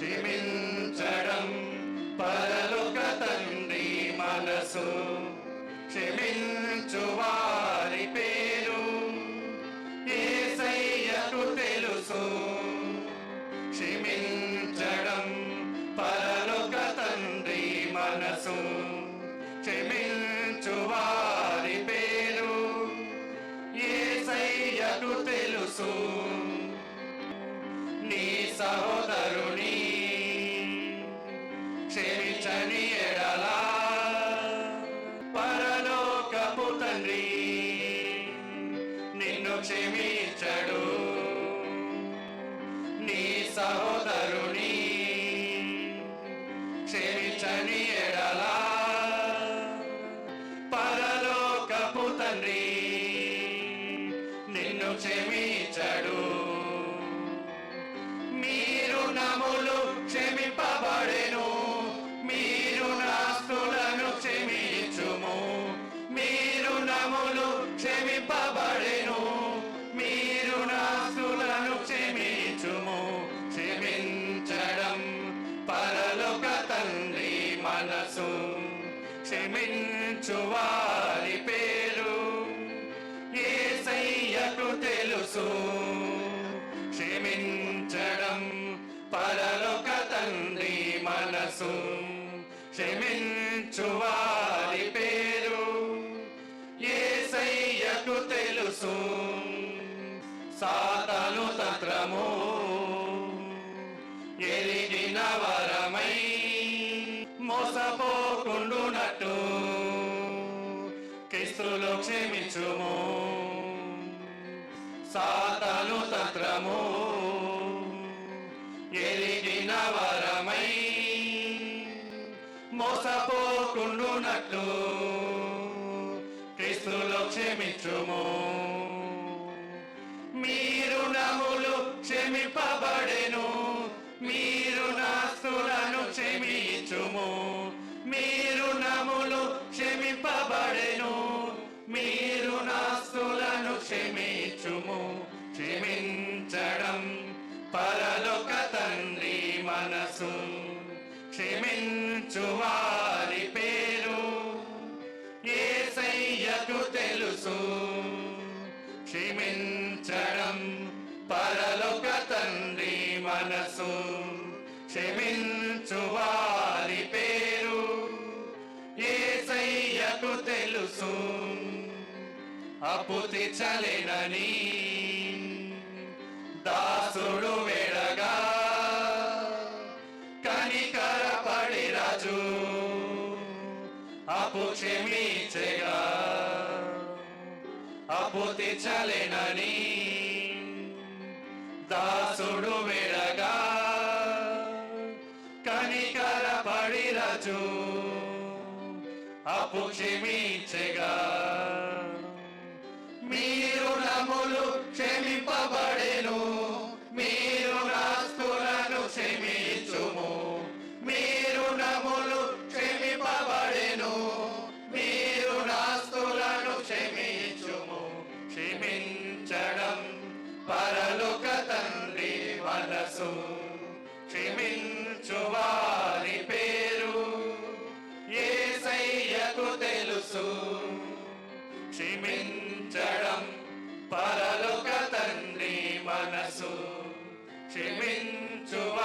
క్షమించడం పరలోక తండ్రి మనసు. క్షమించు వారి పేరు. ఏసయ్యకు తెలుసు. క్షమించడం పరలోక తండ్రి మనసు. క్షమించు వారి పేరు. ఏసయ్యకు తెలుసు. నీ సహోదరుని క్షమించని ఎడలా పరలోకపు తండ్రి. నిన్ను క్షమీ మనసు క్షమించు వారి పేరు. ఏ సయ్యకు తెలుసు క్షమించడం పరలోక తండ్రి మనసు క్షమించు వారి పేరు. ఏ సయ్యకు తెలుసు సాతను తంత్రము మోసపోకుండునట్టు క్రీస్తులో క్షమించుము. సాతను తంత్రము. ఎరిగిన వరమై మోసపోకుండునట్లు క్రీస్తులో క్షమించుము. మీరు నములు క్షమిపబడెను. మీరు నాస్తులను క్షమించుము. క్షమించడం పరలోక తండ్రి మనసు. క్షమించు వారి పేరు. ఏసయ్యకు తెలుసు. క్షమించడం పరలోక తండ్రి మనసు. క్షమించు వారి పేరు. ఏసయ్యకు తెలుసు. అప్పు తీర్చలేనని దాసుడు వెడగా కనికర పడి రాజు అప్పు క్షమించగా. అప్పు తీర్చలేనని దాసుడు వెడగా కనికర పడి రాజు అప్పు క్షమించగా. క్షమించడం పరలోక తండ్రి మనసు. క్షమించు